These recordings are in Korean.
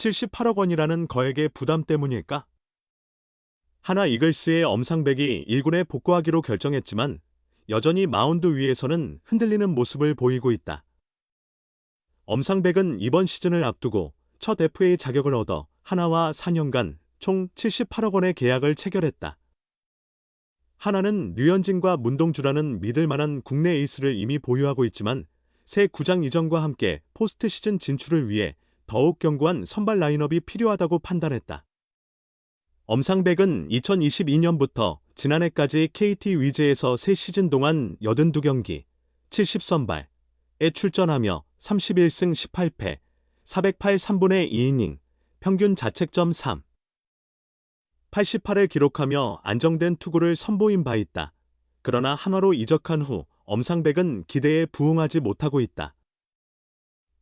78억 원이라는 거액의 부담 때문일까? 하나 이글스의 엄상백이 1군에 복구하기로 결정했지만 여전히 마운드 위에서는 흔들리는 모습을 보이고 있다. 엄상백은 이번 시즌을 앞두고 첫 FA 자격을 얻어 하나와 4년간 총 78억 원의 계약을 체결했다. 하나는 류현진과 문동주라는 믿을 만한 국내 에이스를 이미 보유하고 있지만 새 구장 이전과 함께 포스트 시즌 진출을 위해 더욱 견고한 선발 라인업이 필요하다고 판단했다. 엄상백은 2022년부터 지난해까지 KT 위즈에서 3시즌 동안 82경기, 70선발에 출전하며 31승 18패, 408 3분의 2이닝, 평균 자책점 3, 88을 기록하며 안정된 투구를 선보인 바 있다. 그러나 한화로 이적한 후 엄상백은 기대에 부응하지 못하고 있다.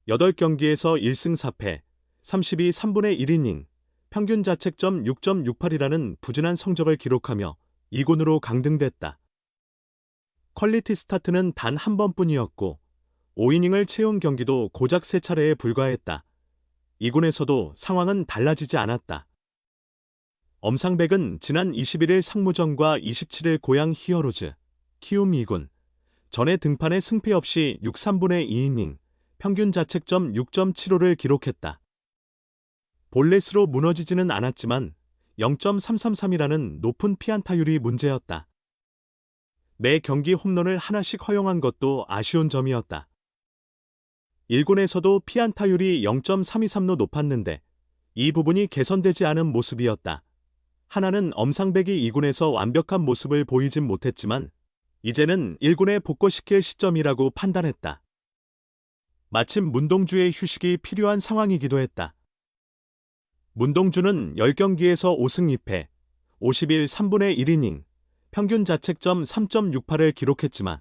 8경기에서 1승 4패, 32 3분의 1이닝, 평균 자책점 6.68이라는 부진한 성적을 기록하며 2군으로 강등됐다. 퀄리티 스타트는 단 한 번뿐이었고 5이닝을 채운 경기도 고작 3차례에 불과했다. 2군에서도 상황은 달라지지 않았다. 엄상백은 지난 21일 상무전과 27일 고향 히어로즈, 키움 2군, 전에 등판에 승패 없이 6 3분의 2이닝, 평균 자책점 6.75를 기록했다. 볼넷으로 무너지지는 않았지만 0.333이라는 높은 피안타율이 문제였다. 매 경기 홈런을 하나씩 허용한 것도 아쉬운 점이었다. 1군에서도 피안타율이 0.323로 높았는데 이 부분이 개선되지 않은 모습이었다. 하나는 엄상백이 2군에서 완벽한 모습을 보이진 못했지만 이제는 1군에 복귀시킬 시점이라고 판단했다. 마침 문동주의 휴식이 필요한 상황이기도 했다. 문동주는 10경기에서 5승 2패, 51 3분의 1이닝, 평균 자책점 3.68을 기록했지만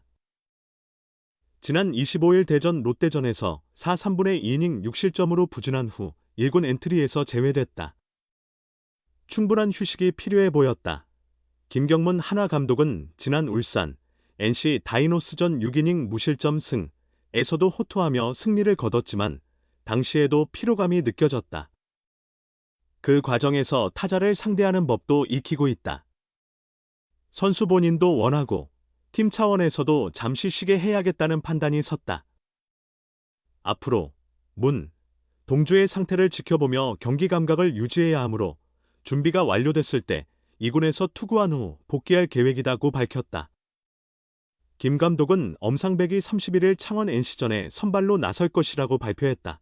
지난 25일 대전 롯데전에서 4 3분의 2이닝 6실점으로 부진한 후 1군 엔트리에서 제외됐다. 충분한 휴식이 필요해 보였다. 김경문 하나 감독은 지난 울산, NC 다이노스전 6이닝 무실점 승 에서도 호투하며 승리를 거뒀지만 당시에도 피로감이 느껴졌다. 그 과정에서 타자를 상대하는 법도 익히고 있다. 선수 본인도 원하고 팀 차원에서도 잠시 쉬게 해야겠다는 판단이 섰다. 앞으로 문, 동주의 상태를 지켜보며 경기 감각을 유지해야 하므로 준비가 완료됐을 때 2군에서 투구한 후 복귀할 계획이다고 밝혔다. 김 감독은 엄상백이 31일 창원 NC전에 선발로 나설 것이라고 발표했다.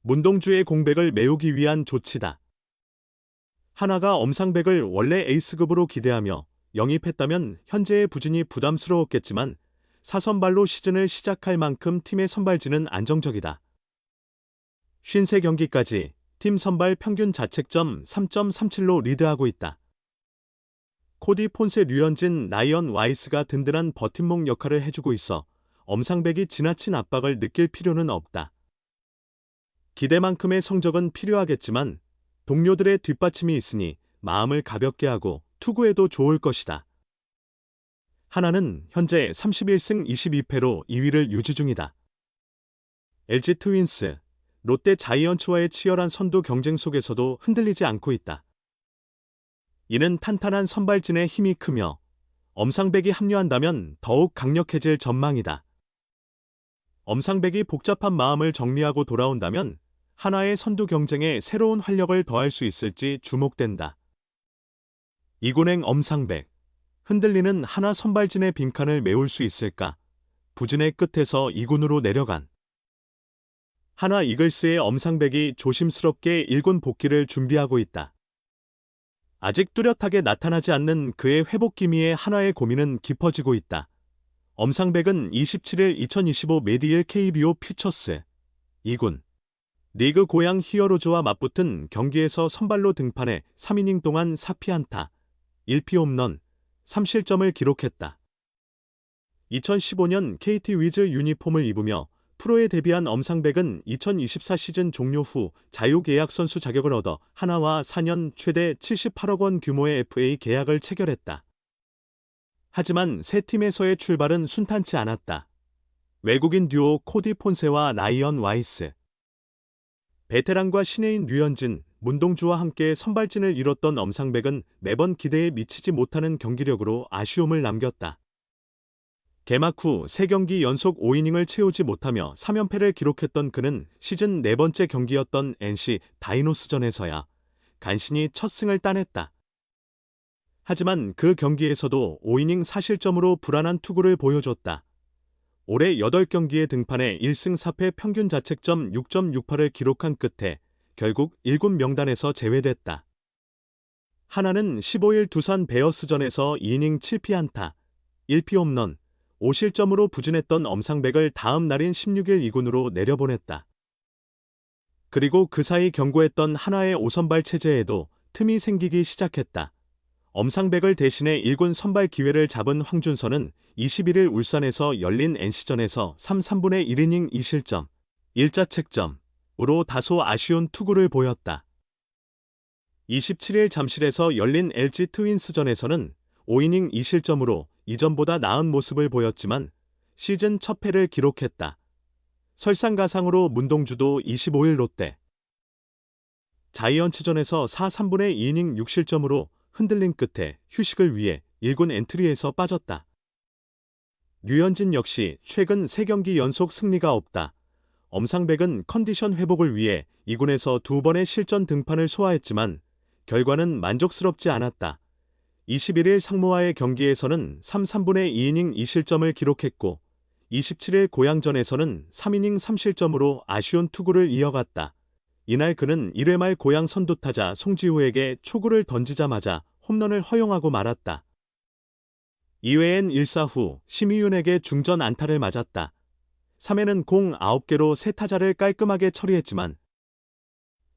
문동주의 공백을 메우기 위한 조치다. 하나가 엄상백을 원래 에이스급으로 기대하며 영입했다면 현재의 부진이 부담스러웠겠지만 사선발로 시즌을 시작할 만큼 팀의 선발진은 안정적이다. 53경기까지 팀 선발 평균 자책점 3.37로 리드하고 있다. 코디 폰세 류현진 나이언 와이스가 든든한 버팀목 역할을 해주고 있어 엄상백이 지나친 압박을 느낄 필요는 없다. 기대만큼의 성적은 필요하겠지만 동료들의 뒷받침이 있으니 마음을 가볍게 하고 투구해도 좋을 것이다. 하나는 현재 31승 22패로 2위를 유지 중이다. LG 트윈스, 롯데 자이언츠와의 치열한 선두 경쟁 속에서도 흔들리지 않고 있다. 이는 탄탄한 선발진의 힘이 크며 엄상백이 합류한다면 더욱 강력해질 전망이다. 엄상백이 복잡한 마음을 정리하고 돌아온다면 하나의 선두 경쟁에 새로운 활력을 더할 수 있을지 주목된다. 이군행 엄상백, 흔들리는 하나 선발진의 빈칸을 메울 수 있을까? 부진의 끝에서 이군으로 내려간 하나 이글스의 엄상백이 조심스럽게 1군 복귀를 준비하고 있다. 아직 뚜렷하게 나타나지 않는 그의 회복 기미에 하나의 고민은 깊어지고 있다. 엄상백은 27일 2025 메디일 KBO 퓨처스 2군 리그 고향 히어로즈와 맞붙은 경기에서 선발로 등판해 3이닝 동안 4피안타, 1피 홈런, 3실점을 기록했다. 2015년 KT 위즈 유니폼을 입으며 프로에 데뷔한 엄상백은 2024 시즌 종료 후 자유계약 선수 자격을 얻어 하나와 4년 최대 78억 원 규모의 FA 계약을 체결했다. 하지만 새 팀에서의 출발은 순탄치 않았다. 외국인 듀오 코디 폰세와 라이언 와이스, 베테랑과 신예인 류현진, 문동주와 함께 선발진을 이뤘던 엄상백은 매번 기대에 미치지 못하는 경기력으로 아쉬움을 남겼다. 개막 후 3경기 연속 5이닝을 채우지 못하며 3연패를 기록했던 그는 시즌 네 번째 경기였던 NC 다이노스전에서야 간신히 첫 승을 따냈다. 하지만 그 경기에서도 5이닝 사실점으로 불안한 투구를 보여줬다. 올해 8경기에 등판해 1승 4패 평균 자책점 6.68을 기록한 끝에 결국 1군 명단에서 제외됐다. 하나는 15일 두산 베어스전에서 2이닝 7피안타, 1피 홈런, 5실점으로 부진했던 엄상백을 다음 날인 16일 2군으로 내려보냈다. 그리고 그 사이 경고했던 하나의 5선발 체제에도 틈이 생기기 시작했다. 엄상백을 대신해 1군 선발 기회를 잡은 황준서는 21일 울산에서 열린 NC전에서 3, 3분의 1이닝 2실점, 1자책점으로 다소 아쉬운 투구를 보였다. 27일 잠실에서 열린 LG 트윈스전에서는 5이닝 2실점으로 이전보다 나은 모습을 보였지만 시즌 첫 패를 기록했다. 설상가상으로 문동주도 25일 롯데 자이언츠전에서 4, 3분의 2이닝 6실점으로 흔들린 끝에 휴식을 위해 1군 엔트리에서 빠졌다. 류현진 역시 최근 3경기 연속 승리가 없다. 엄상백은 컨디션 회복을 위해 2군에서 두 번의 실전 등판을 소화했지만 결과는 만족스럽지 않았다. 21일 상무와의 경기에서는 3, 3분의 2이닝 2실점을 기록했고 27일 고양전에서는 3이닝 3실점으로 아쉬운 투구를 이어갔다. 이날 그는 1회 말 고양 선두타자 송지우에게 초구를 던지자마자 홈런을 허용하고 말았다. 이외엔 1사 후 심의윤에게 중전 안타를 맞았다. 3회는 공 9개로 세 타자를 깔끔하게 처리했지만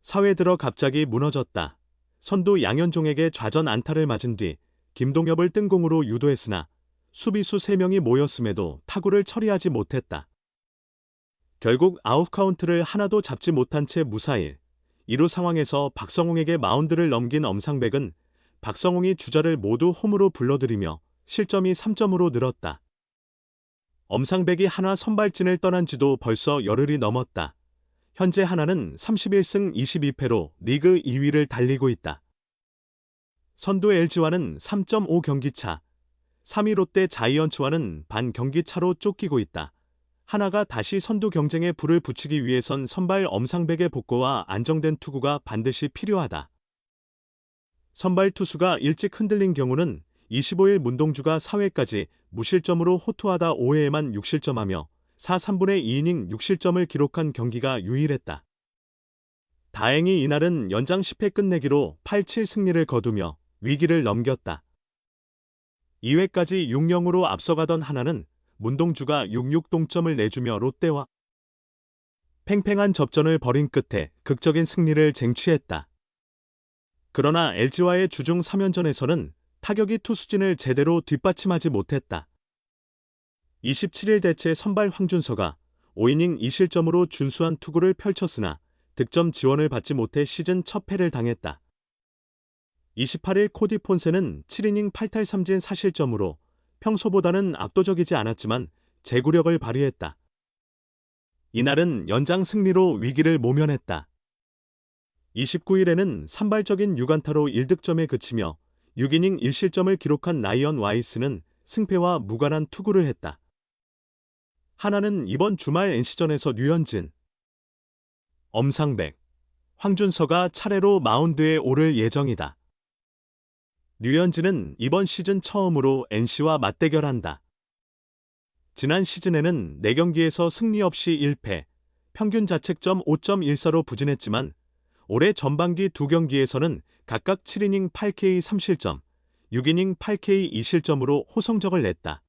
4회 들어 갑자기 무너졌다. 선두 양현종에게 좌전 안타를 맞은 뒤 김동엽을 뜬공으로 유도했으나 수비수 3명이 모였음에도 타구를 처리하지 못했다. 결국 아웃 카운트를 하나도 잡지 못한 채 무사일. 이루 상황에서 박성웅에게 마운드를 넘긴 엄상백은 박성웅이 주자를 모두 홈으로 불러들이며 실점이 3점으로 늘었다. 엄상백이 하나 선발진을 떠난 지도 벌써 열흘이 넘었다. 현재 하나는 31승 22패로 리그 2위를 달리고 있다. 선두 LG와는 3.5 경기차, 3위 롯데 자이언츠와는 반 경기차로 쫓기고 있다. 하나가 다시 선두 경쟁에 불을 붙이기 위해선 선발 엄상백의 복구와 안정된 투구가 반드시 필요하다. 선발 투수가 일찍 흔들린 경우는 25일 문동주가 4회까지 무실점으로 호투하다 5회에만 6실점하며 4, 3분의 2이닝 6실점을 기록한 경기가 유일했다. 다행히 이날은 연장 10회 끝내기로 8-7 승리를 거두며 위기를 넘겼다. 2회까지 6-0으로 앞서가던 하나는 문동주가 6-6 동점을 내주며 롯데와 팽팽한 접전을 벌인 끝에 극적인 승리를 쟁취했다. 그러나 LG와의 주중 3연전에서는 타격이 투수진을 제대로 뒷받침하지 못했다. 27일 대체 선발 황준서가 5이닝 2실점으로 준수한 투구를 펼쳤으나 득점 지원을 받지 못해 시즌 첫 패를 당했다. 28일 코디 폰세는 7이닝 8탈 3진 4실점으로 평소보다는 압도적이지 않았지만 제구력을 발휘했다. 이날은 연장 승리로 위기를 모면했다. 29일에는 산발적인 6안타로 1득점에 그치며 6이닝 1실점을 기록한 라이언 와이스는 승패와 무관한 투구를 했다. 하나는 이번 주말 NC전에서 류현진, 엄상백, 황준서가 차례로 마운드에 오를 예정이다. 류현진은 이번 시즌 처음으로 NC와 맞대결한다. 지난 시즌에는 4경기에서 승리 없이 1패, 평균 자책점 5.14로 부진했지만 올해 전반기 2경기에서는 각각 7이닝 8K 3실점, 6이닝 8K 2실점으로 호성적을 냈다.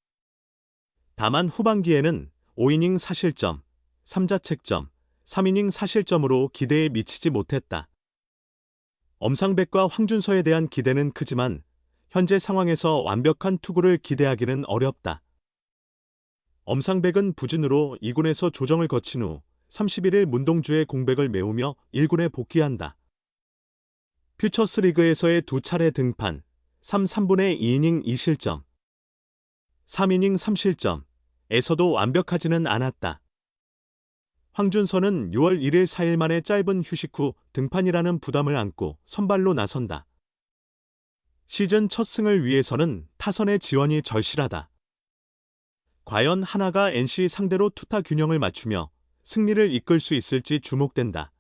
다만 후반기에는 5이닝 4실점, 3자책점, 3이닝 4실점으로 기대에 미치지 못했다. 엄상백과 황준서에 대한 기대는 크지만 현재 상황에서 완벽한 투구를 기대하기는 어렵다. 엄상백은 부진으로 2군에서 조정을 거친 후 31일 문동주의 공백을 메우며 1군에 복귀한다. 퓨처스 리그에서의 두 차례 등판, 3, 3분의 2이닝 2실점, 3이닝 3실점 에서도 완벽하지는 않았다. 황준서는 6월 1일 4일 만에 짧은 휴식 후 등판이라는 부담을 안고 선발로 나선다. 시즌 첫 승을 위해서는 타선의 지원이 절실하다. 과연 하나가 NC 상대로 투타 균형을 맞추며 승리를 이끌 수 있을지 주목된다.